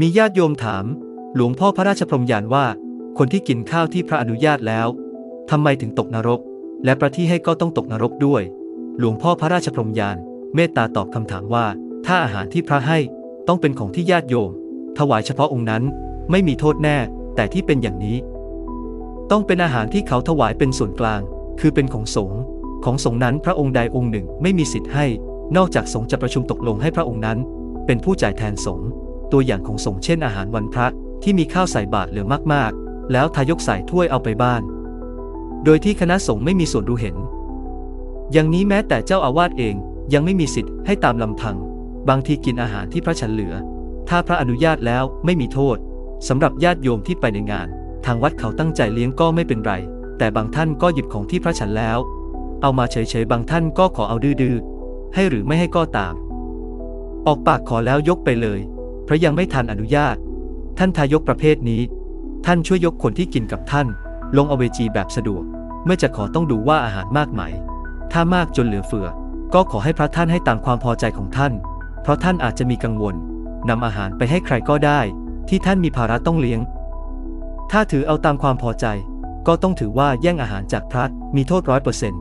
มีญาติโยมถาม หลวงพ่อพระราชพรมยานว่า คนที่กินข้าวที่พระอนุญาตแล้วทำไมถึงตกนรก และประที่ให้ก็ต้องตกนรกด้วย หลวงพ่อพระราชพรมยาน เมตตาตอบคำถามว่า ถ้าอาหารที่พระให้ต้องเป็นของที่ญาติโยม ถวายเฉพาะองค์นั้นไม่มีโทษแน่ แต่ที่เป็นอย่างนี้ ต้องเป็นอาหารที่เขาถวายเป็นส่วนกลาง คือเป็นของสงฆ์ของสงฆ์นั้นพระองค์ใดองค์หนึ่งไม่มีสิทธิ์ให้ นอกจากสงฆ์จะประชุมตกลงให้พระองค์นั้น เป็นผู้จ่ายแทนสงฆ์ ตัวอย่างของสงฆ์เช่นอาหารวันพระที่มีข้าวใส่บาตรเหลือมากๆ แล้วทายกใส่ถ้วยเอาไปบ้าน โดยที่คณะสงฆ์ไม่มีส่วนรู้เห็น อย่างนี้แม้แต่เจ้าอาวาสเองยังไม่มีสิทธิ์ให้ตามลำพัง บางทีกินอาหารที่พระฉันเหลือ ถ้าพระอนุญาตแล้วไม่มีโทษสำหรับญาติโยมที่ไปในงาน ทางวัดเขาตั้งใจเลี้ยงก็ไม่เป็นไร แต่บางท่านก็หยิบของที่พระฉันแล้ว เอามาเฉยๆบางท่านก็ขอเอาดื้อๆให้หรือไม่ให้ก็ตาม ออกปากขอแล้วยกไปเลย เพราะยังไม่ทันอนุญาต ท่านทายกประเภทนี้ ท่านช่วยยกคนที่กินกับท่าน ลงเอเวจีแบบสะดวก เมื่อจะขอต้องดูว่าอาหารมากไหม ถ้ามากจนเหลือเฟือ ก็ขอให้พระท่านให้ตามความพอใจของท่าน เพราะท่านอาจจะมีกังวลนำอาหารไปให้ใครก็ได้ ที่ท่านมีภาระต้องเลี้ยง ถ้าถือเอาตามความพอใจ ก็ต้องถือว่าแย่งอาหารจากพระมีโทษร้อยเปอร์เซ็นต์